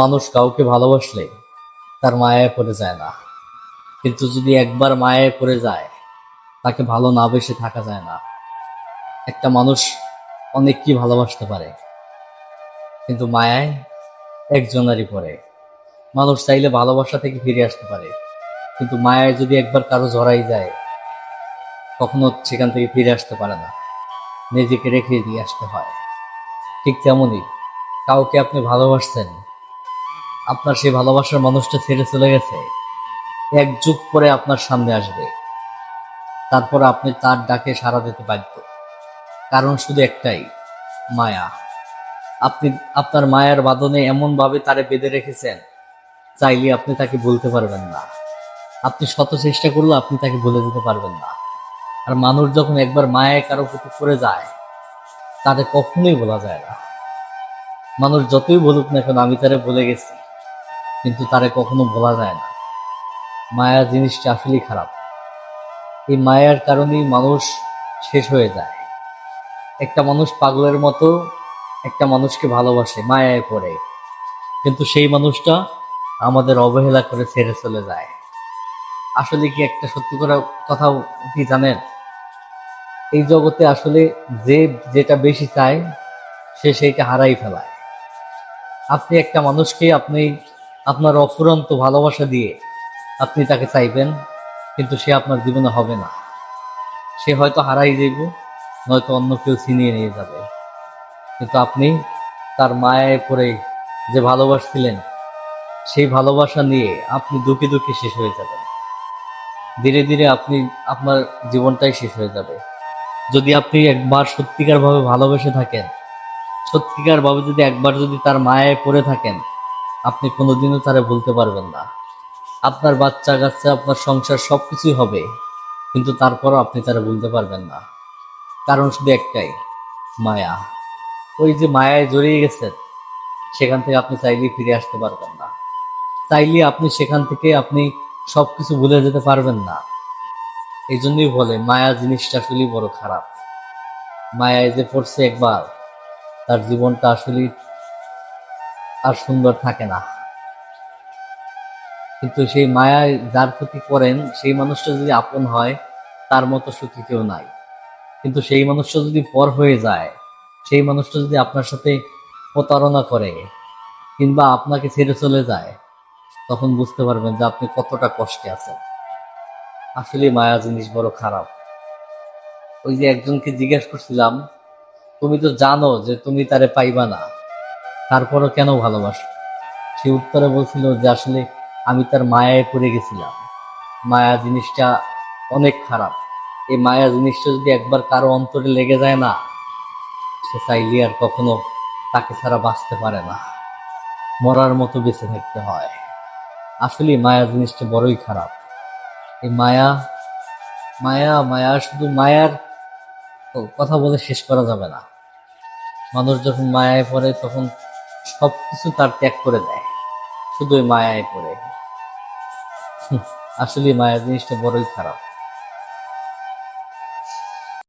মানুষ কাউকে ভালোবাসলে তার মায়ায় পড়ে যায় না। কিন্তু যদি একবার মায়ায় পড়ে যায়, তাকে ভালো না বেসে থাকা যায় না। একটা মানুষ অনেক কি ভালোবাসতে পারে, কিন্তু মায়ায় একজনেরই পড়ে। মানুষ চাইলে ভালোবাসা থেকে ফিরে আসতে পারে, কিন্তু মায়ায় যদি একবার কারও জড়াই যায়, কখনো সেখান থেকে ফিরে আসতে পারে না। নিজেকে রেখে দিয়ে আসতে হয়। ঠিক তেমনই কাউকে আপনি ভালোবাসছেন আপনার সেই ভালোবাসার মানুষটা ছেড়ে চলে গেছে। এক যুগ পরে আপনার সামনে আসবে। তারপর আপনি তার ডাকে সাড়া দিতে বাধ্য। কারণ শুধু একটাই, মায়া। আপনি, আপনার মায়ার বাঁধনে এমনভাবে তারে বেঁধে রেখেছেন, চাইলে আপনি তাকে বলতে পারবেন না। আপনি শত চেষ্টা করলে আপনি তাকে বলে দিতে পারবেন না। আর মানুষ যখন একবার মায়ায় কারও প্রতি করে যায়, তাদের কখনোই বলা যায় না। মানুষ যতই বলুক না কেন, আমি তারে বলে গেছি। কিন্তু তারে কখনো বলা যায় না। মায়া জিনিসটা আসলেই খারাপ। এই মায়ার কারণেই মানুষ শেষ হয়ে যায়। একটা মানুষ পাগলের মতো একটা মানুষকে ভালোবাসে, মায়ায় পড়ে। কিন্তু সেই মানুষটা আমাদের অবহেলা করে ছেড়ে চলে যায়। আসলে কি একটা সত্যি করে কথা কি জানেন? এই জগতে আসলে যে যেটা বেশি চায়, সে সেইটা হারাই ফেলায়। আপনি একটা মানুষকে আপনি আপনার অফুরন্ত ভালোবাসা দিয়ে আপনি তাকে চাইবেন, কিন্তু সে আপনার জীবনে হবে না। সে হয়তো হারাই যাইব, নয়তো অন্য কেউ ছিনিয়ে নিয়ে যাবে। কিন্তু আপনি তার মায়ায় পড়ে যে ভালোবাসছিলেন, সেই ভালোবাসা নিয়ে আপনি দুঃখে দুঃখে শেষ হয়ে যাবেন। ধীরে ধীরে আপনি, আপনার জীবনটাই শেষ হয়ে যাবে। যদি আপনি একবার সত্যিকারভাবে ভালোবেসে থাকেন, সত্যিকারভাবে যদি একবার যদি তার মায়ায় পড়ে থাকেন আপনি কোনোদিনও তারে বলতে পারবেন না। আপনার বাচ্চা কাচ্চা, আপনার সংসার সব কিছুই হবে, কিন্তু তারপরও আপনি তারা বলতে পারবেন না। কারণ শুধু একটাই, মায়া। ওই যে মায়ায় জড়িয়ে গেছেন, সেখান থেকে আপনি চাইলেই ফিরে আসতে পারবেন না। চাইলে আপনি সেখান থেকে আপনি সব কিছু ভুলে যেতে পারবেন না। এই জন্যই বলে, মায়া জিনিসটা আসলেই বড় খারাপ। মায়ায় যে পড়ছে একবার, তার জীবনটা আসলে আর সুন্দর থাকে না। কিন্তু সেই মায়ায় যার ক্ষতি করেন, সেই মানুষটা যদি আপন হয়, তার মতো সুখী কেউ নাই। কিন্তু সেই মানুষটা যদি পর হয়ে যায়, সেই মানুষটা যদি আপনার সাথে প্রতারণা করে কিংবা আপনাকে ছেড়ে চলে যায়, তখন বুঝতে পারবেন যে আপনি কতটা কষ্টে আছেন। আসলে মায়া জিনিস বড় খারাপ। ওই যে একজনকে জিজ্ঞেস করছিলাম, তুমি তো জানো যে তুমি তারে পাইবা না। তারপরও কেন ভালোবাসো? সে উত্তরে বলছিল যে আসলে আমি তার মায়ায় পড়ে গেছিলাম। মায়া জিনিসটা অনেক খারাপ। এই মায়া জিনিসটা যদি একবার কারও অন্তরে লেগে যায় না, সে চাইলে আর কখনো তাকে ছাড়া বাঁচতে পারে না। মরার মতো বেঁচে থাকতে হয়। আসলে মায়া জিনিসটা বড়ই খারাপ। এই মায়া মায়া মায়া শুধু মায়ার কথা বলে শেষ করা যাবে না। মানুষ যখন মায়ায় পড়ে তখন সব কিছু তার ত্যাগ করে দেয়। শুধু ওই মায়ায় পড়ে। আসলে মায়া জিনিসটা বড়ই খারাপ।